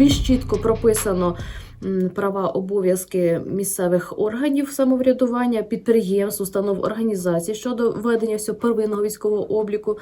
більш чітко прописано права обов'язки місцевих органів самоврядування, підприємств, установ організацій щодо ведення всього первинного військового обліку.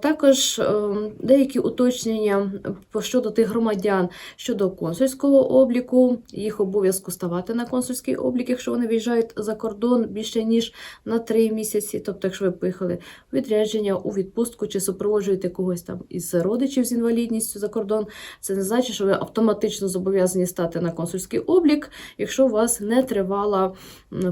Також ем, деякі уточнення щодо тих громадян щодо консульського обліку, їх обов'язку ставати на консульський облік, якщо вони виїжджають за кордон більше ніж на три місяці. Тобто, якщо ви поїхали у відрядження, у відпустку чи супроводжуєте когось там із родичів з інвалідністю за кордон, це не значить, що ви автоматично зобов'язані стати на консульський облік, якщо у вас не тривала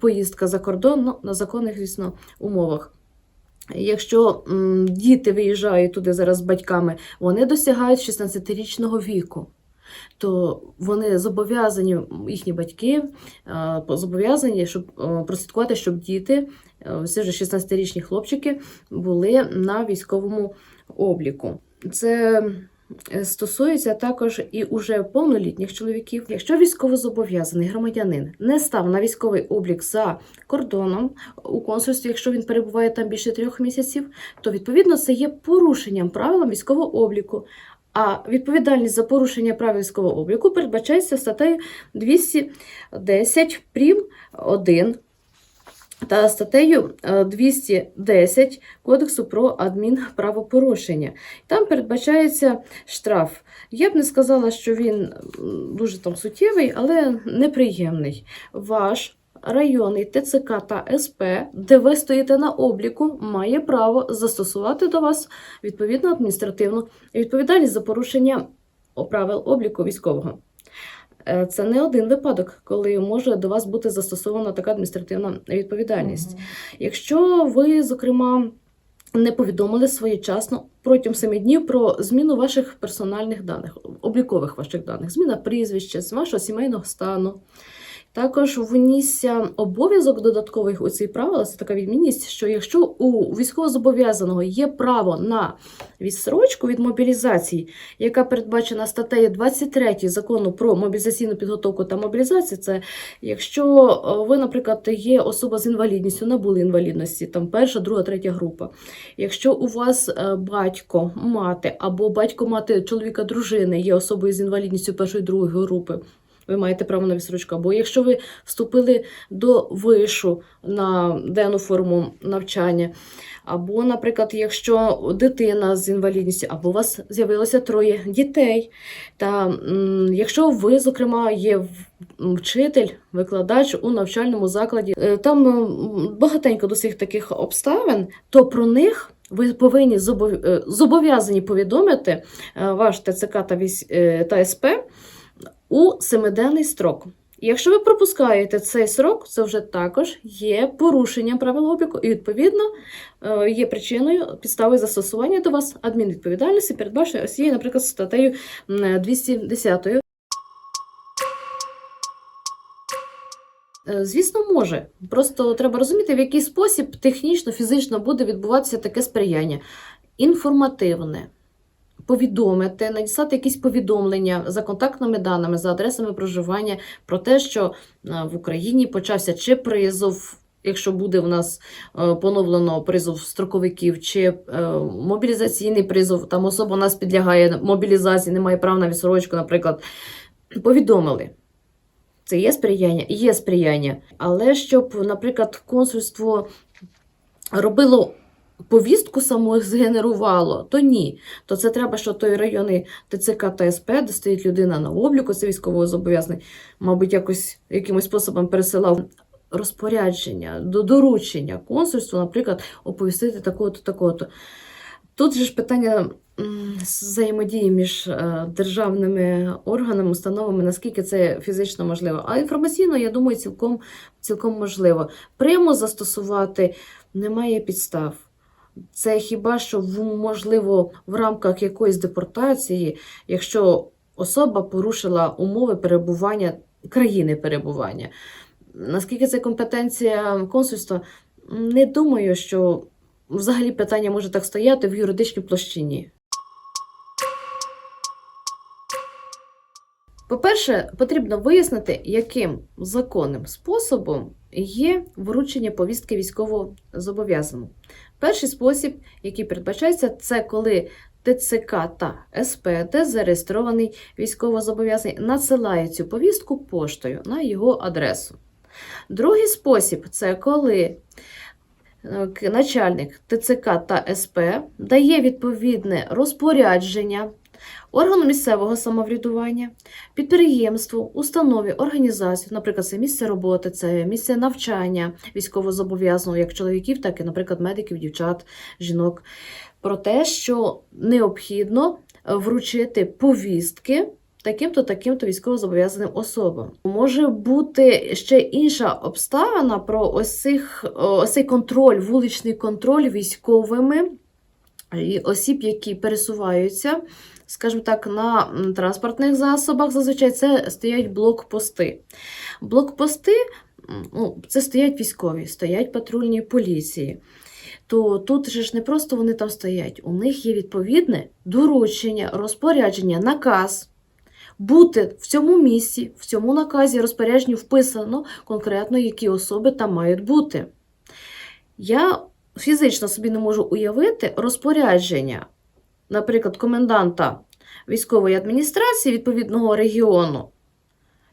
поїздка за кордон ну, на законних, звісно, умовах. Якщо діти виїжджають туди зараз з батьками, вони досягають 16-річного віку, то вони зобов'язані, їхні батьки зобов'язані, щоб прослідкувати, щоб діти, всі вже 16-річні хлопчики, були на військовому обліку. Це стосується також і уже повнолітніх чоловіків. Якщо військовозобов'язаний громадянин не став на військовий облік за кордоном у консульстві, якщо він перебуває там більше трьох місяців, то відповідно це є порушенням правил військового обліку. А відповідальність за порушення правил військового обліку передбачається статтею 210 прим. 1 та статтею е, 210 Кодексу про адмінправопорушення. Там передбачається штраф. Я б не сказала, що він дуже там суттєвий, але неприємний. Ваш районний ТЦК та СП, де ви стоїте на обліку, має право застосувати до вас відповідну адміністративну відповідальність за порушення правил обліку військового. Е, Це не один випадок, коли може до вас бути застосована така адміністративна відповідальність. Якщо ви, зокрема, не повідомили своєчасно протягом семи днів про зміну ваших персональних даних, облікових ваших даних, зміна прізвища, вашого сімейного стану. Також внісся обов'язок додаткових у ці правила. Це така відмінність, що якщо у військовозобов'язаного є право на відсрочку від мобілізації, яка передбачена статтею 23 закону про мобілізаційну підготовку та мобілізацію, це якщо е, ви, наприклад, є особа з інвалідністю, набули інвалідності, там перша, друга, третя група. Якщо у вас е, батько, мати або батько, мати чоловіка, дружини є особою з інвалідністю першої, другої групи. Ви маєте право на відсрочку. Або якщо ви вступили до вишу на денну форму навчання, або, наприклад, якщо дитина з інвалідністю, або у вас з'явилося троє дітей, та якщо ви, зокрема, є вчитель, викладач у навчальному закладі, е, там багатенько до всіх таких обставин, то про них ви повинні е, зобов'язані повідомити е, ваш ТЦК та, СП у семиденний строк. Якщо ви пропускаєте цей срок, це вже також є порушенням правил обліку, і відповідно е, є причиною підстави застосування до вас адмінвідповідальності, передбаченої ось наприклад, статтею 210. Е, Звісно, може. Просто треба розуміти, в який спосіб технічно, фізично буде відбуватися таке сприяння. Інформативне. Повідомити, надіслати якісь повідомлення за контактними даними, за адресами проживання про те, що е, в Україні почався чи призов, якщо буде в нас е, поновлено призов строковиків, чи е, мобілізаційний призов, там особа у нас підлягає мобілізації, не має права на відсрочку, наприклад, повідомили. Це є сприяння, є сприяння. Але щоб, наприклад, консульство робило повістку саму згенерувало, то ні. То це треба, що той районний ТЦК та СП, де стоїть людина на обліку, це військовозобов'язаний, мабуть, якось якимось способом пересилав розпорядження, до доручення консульству, наприклад, оповістити такого-то, такого-то. Тут же ж питання взаємодії між е, державними органами, установами, наскільки це фізично можливо. А інформаційно, я думаю, цілком, цілком можливо. Прямо застосувати немає підстав. Це хіба що в- можливо в рамках якоїсь депортації, якщо особа порушила умови перебування країни перебування. Наскільки це компетенція консульства? Не думаю, що взагалі питання може так стояти в юридичній площині. По-перше, потрібно вияснити, яким законним способом є вручення повістки військовозобов'язаному. Перший спосіб, який передбачається, це коли ТЦК та СП, де зареєстрований військовозобов'язаний, надсилає цю повістку поштою на його адресу. Другий спосіб це коли е, начальник ТЦК та СП дає відповідне розпорядження органу місцевого самоврядування, підприємству, установі, організацію, наприклад, це місце роботи, це місце навчання військовозобов'язаного як чоловіків, так і, наприклад, медиків, дівчат, жінок, про те, що необхідно вручити повістки таким-то, таким-то військовозобов'язаним особам. Може бути ще інша обставина про ось, цих, ось цей контроль, вуличний контроль військовими і осіб, які пересуваються, скажімо так, на транспортних засобах. Зазвичай це стоять блокпости. Блокпости ну, це стоять військові, стоять патрульні поліції. То тут же ж не просто вони там стоять, у них є відповідне доручення, розпорядження, наказ. Бути в цьому місці, в цьому наказі розпорядженні вписано конкретно, які особи там мають бути. Я фізично собі не можу уявити розпорядження, наприклад, коменданта військової адміністрації відповідного регіону,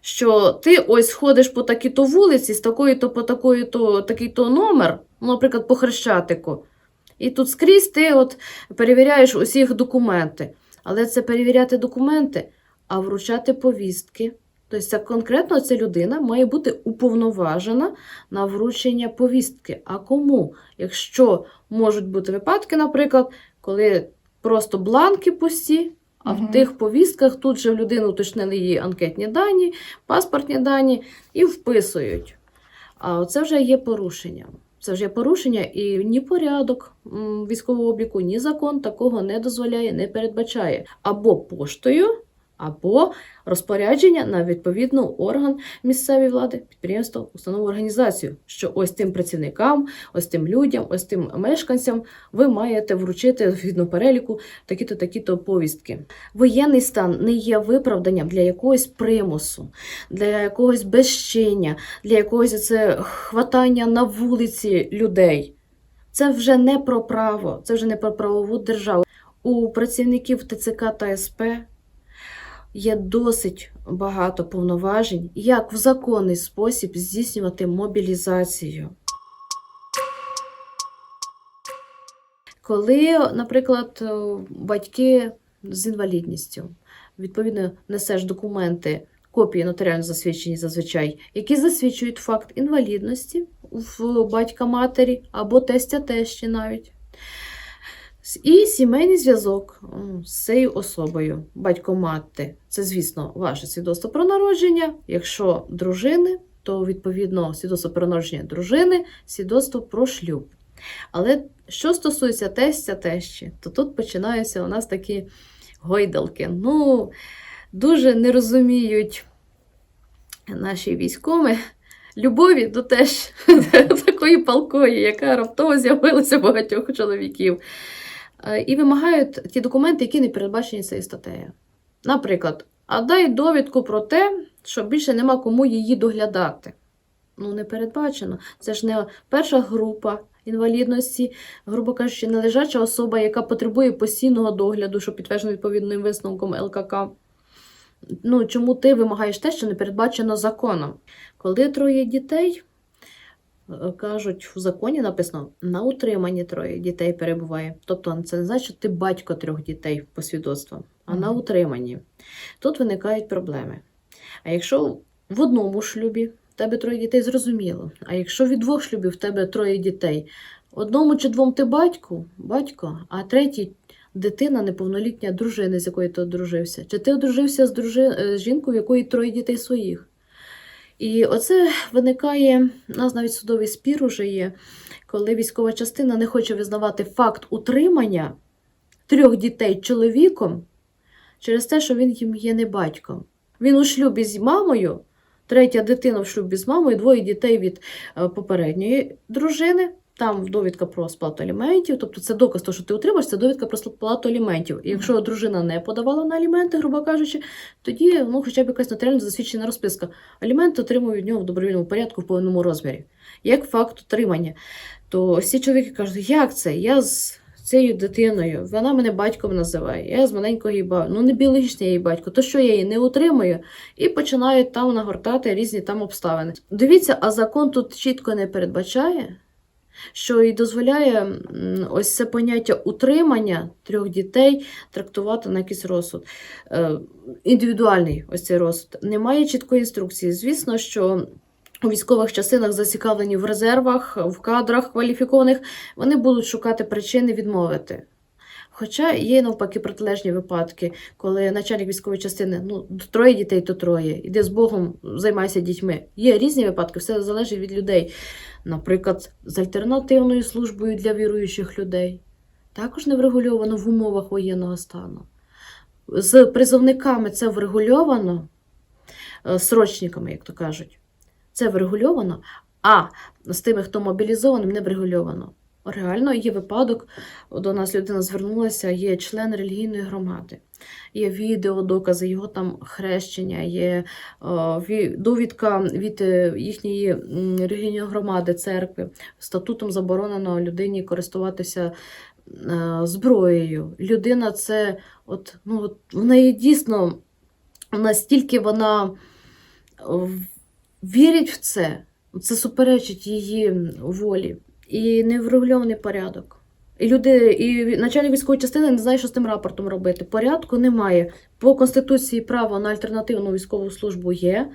що ти ось ходиш по такій-то вулиці, з такої-то по такої-то такий-то номер, ну, наприклад, по Хрещатику, і тут скрізь ти от перевіряєш усіх документи. Але це перевіряти документи, а вручати повістки. Тобто конкретно ця людина має бути уповноважена на вручення повістки. А кому? Якщо можуть бути випадки, наприклад, коли просто бланки пусті, а угу. в тих повістках тут же в людину уточнили її анкетні дані, паспортні дані і вписують. А це вже є порушення. Це вже є порушення, і ні порядок військового обліку, ні закон такого не дозволяє, не передбачає. Або поштою, або розпорядження на відповідний орган місцевої влади, підприємство, установу, організацію, що ось тим працівникам, ось тим людям, ось тим мешканцям ви маєте вручити згідно переліку такі-то такі-то повістки. Воєнний стан не є виправданням для якогось примусу, для якогось безчиння, для якогось це хватання на вулиці людей. Це вже не про право, це вже не про правову державу. У працівників ТЦК та СП є досить багато повноважень, як в законний спосіб здійснювати мобілізацію. Коли, наприклад, е, батьки з інвалідністю, відповідно, несеш документи, копії нотаріально засвідчені зазвичай, які засвідчують факт інвалідності в батька матері або тестя тещі навіть. І сімейний зв'язок з цією особою, батько-мати. Це, звісно, ваше свідоцтво про народження. Якщо дружини, то відповідно свідоцтво про народження дружини, свідоцтво про шлюб. Але що стосується тестя тещі, то тут починаються у нас такі гойдалки. Ну, дуже не розуміють наші військові любові до теж такої палкої, яка раптово з'явилася багатьох чоловіків. Е, І вимагають ті документи, які не передбачені цією статтею. Наприклад, а дай довідку про те, що більше нема кому її доглядати. Ну, не передбачено. Це ж не перша група інвалідності, грубо кажучи, не лежача особа, яка потребує постійного догляду, що підтверджено відповідним висновком ЛКК. Ну, чому ти вимагаєш те, що не передбачено законом? Коли троє дітей, кажуть, в законі написано на утриманні троє дітей перебуває. Тобто це не значить, що ти батько трьох дітей по свідоцтву, а на утриманні. Тут виникають проблеми. А якщо в одному шлюбі в тебе троє дітей, зрозуміло. А якщо від двох шлюбів в тебе троє дітей, одному чи двом ти батько, батько, а третій дитина неповнолітня дружини, з якою ти одружився. Чи ти одружився з дружи... з жінкою, в якої троє дітей своїх? І оце виникає, у нас навіть судовий спір уже є, коли військова частина не хоче визнавати факт утримання трьох дітей чоловіком через те, що він їм є не батьком. Він у шлюбі з мамою, третя дитина в шлюбі з мамою, двоє дітей від е, попередньої дружини. Там довідка про сплату аліментів, тобто це доказ того, що ти утримаєш, це довідка про сплату аліментів. І якщо дружина не подавала на аліменти, грубо кажучи, тоді ну, хоча б якась нотаріально засвідчена розписка. Аліменти отримують від нього в добровільному порядку в повному розмірі. Як факт утримання. То всі чоловіки кажуть, як це? Я з цією дитиною. Вона мене батьком називає. Я з маленького її бав. Ну, не біологічний її батько, то що я її не утримую, і починають там нагортати різні там обставини. Дивіться, а закон тут чітко не передбачає, що і дозволяє ось це поняття утримання трьох дітей трактувати на якийсь розсуд. Е, індивідуальний ось цей розсуд. Немає чіткої інструкції. Звісно, що у військових частинах зацікавлені в резервах, в кадрах кваліфікованих, вони будуть шукати причини відмовити. Хоча є навпаки протилежні випадки, коли начальник військової частини ну троє дітей, то троє. Іди з Богом, займайся дітьми. Є різні випадки, все залежить від людей. Наприклад, з альтернативною службою для віруючих людей. Також не врегульовано в умовах воєнного стану. З призовниками це врегульовано, е, срочниками, як то кажуть. Це врегульовано, а з тими, хто мобілізованим, не врегульовано. Реально є випадок, до нас людина звернулася, є член релігійної громади, є відео, докази його там хрещення, є е, довідка від е, їхньої релігійної громади, церкви. Статутом заборонено людині користуватися е, зброєю. Людина це, от, ну, от, в неї дійсно настільки вона вірить в це, це суперечить її волі. І неврегульований порядок. І люди, і начальник військової частини не знає, що з тим рапортом робити. Порядку немає. По Конституції право на альтернативну військову службу є.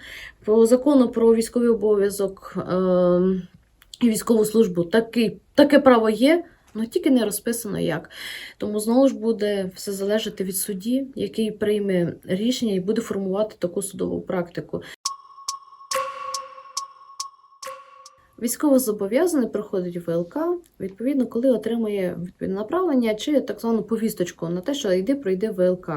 По закону про військовий обов'язок е- і військову службу такий, таке право є, але тільки не розписано як. Тому знову ж буде все залежати від судді, який прийме рішення і буде формувати таку судову практику. Військовозобов'язаний проходить ВЛК, відповідно, коли отримує направлення чи так звану повісточку на те, що йди пройди ВЛК.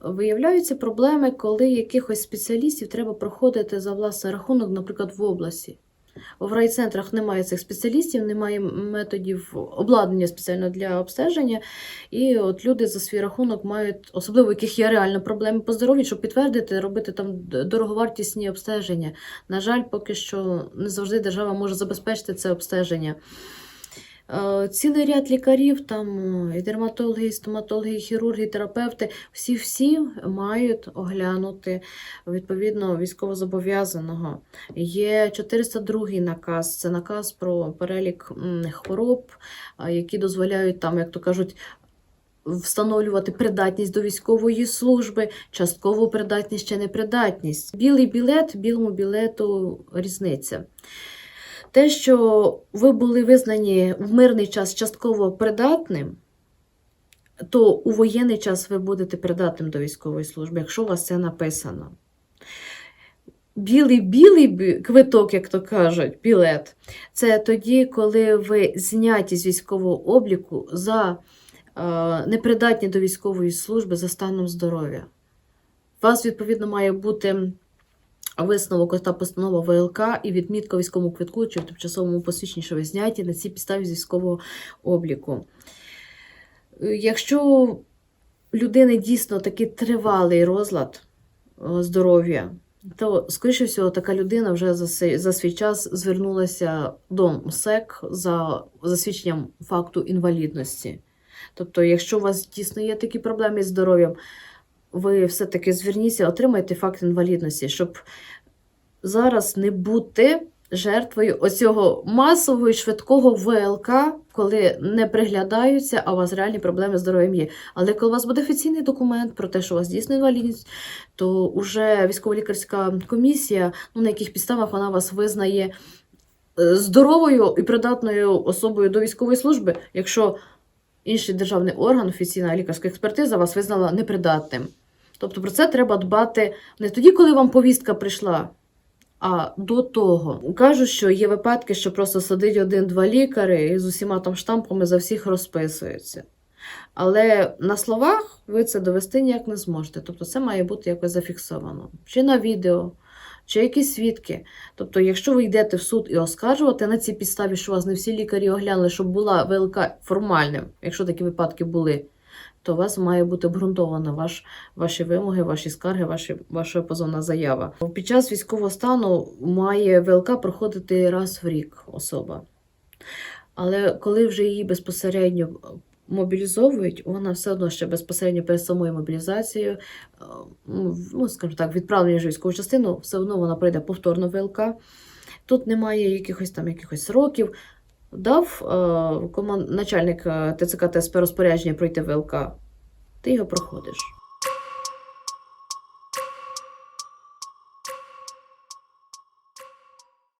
Виявляються проблеми, коли якихось спеціалістів треба проходити за власний рахунок, наприклад, в області. В райцентрах немає цих спеціалістів, немає методів обладнання спеціально для обстеження. І от люди за свій рахунок мають, особливо яких є реально проблеми по здоров'ю, щоб підтвердити, робити там дороговартісні обстеження. На жаль, поки що не завжди держава може забезпечити це обстеження. Е, Цілий ряд лікарів, там е, і дерматологи, і стоматологи, і хірурги, і терапевти, всі-всі мають оглянути відповідно військовозобов'язаного. Є 402 наказ, це наказ про перелік хвороб, які дозволяють там, як то кажуть, встановлювати придатність до військової служби, часткову придатність чи непридатність. Білий білет, білому білету різниця. Те, що ви були визнані в мирний час частково придатним, то у воєнний час ви будете придатним до військової служби, якщо у вас це написано. Білий білий квиток, як то кажуть, білет, це тоді, коли ви зняті з військового обліку за е, непридатні до військової служби за станом здоров'я. У вас, відповідно, має бути висновок та постанова ВЛК і відмітка військовому квитку чи в тимчасовому посвідченні, що ви зняті на цій підставі з військового обліку. Е, Якщо людини дійсно такий тривалий розлад е, здоров'я, то, скоріше всього, така людина вже за свій час звернулася до МСЕК за засвідченням факту інвалідності. Тобто, якщо у вас дійсно є такі проблеми з здоров'ям, ви все-таки зверніться, отримайте факт інвалідності, щоб зараз не бути жертвою оцього масового і швидкого ВЛК, коли не приглядаються, а у вас реальні проблеми з здоров'ям є. Але коли у вас буде офіційний документ про те, що у вас дійсно інвалідність, то вже військово-лікарська комісія, ну на яких підставах вона вас визнає е, здоровою і придатною особою до військової служби, якщо інший державний орган, офіційна лікарська експертиза вас визнала непридатним. Тобто про це треба дбати не тоді, коли вам повістка прийшла, а до того. Кажуть, що є випадки, що просто сидить один-два лікари і з усіма там штампами за всіх розписуються. Але на словах ви це довести ніяк не зможете. Тобто це має бути якось зафіксовано. Чи на відео, чи якісь свідки. Тобто, якщо ви йдете в суд і оскаржувати на цій підставі, що вас не всі лікарі оглянули, щоб була ВЛК формальним, якщо такі випадки були, то у вас має бути обґрунтовано ваш, ваші вимоги, ваші скарги, ваші, ваша позовна заява. Під час військового стану має ВЛК проходити раз в рік особа. Але коли вже її безпосередньо мобілізовують, вона все одно ще безпосередньо перед самою мобілізацією, е, ну, скажімо так, відправлення військову частину, все одно вона пройде повторно ВЛК. Тут немає якихось там якихось сроків. Дав е, команд... начальник е, ТЦК ТСП розпорядження пройти ВЛК, ти його проходиш.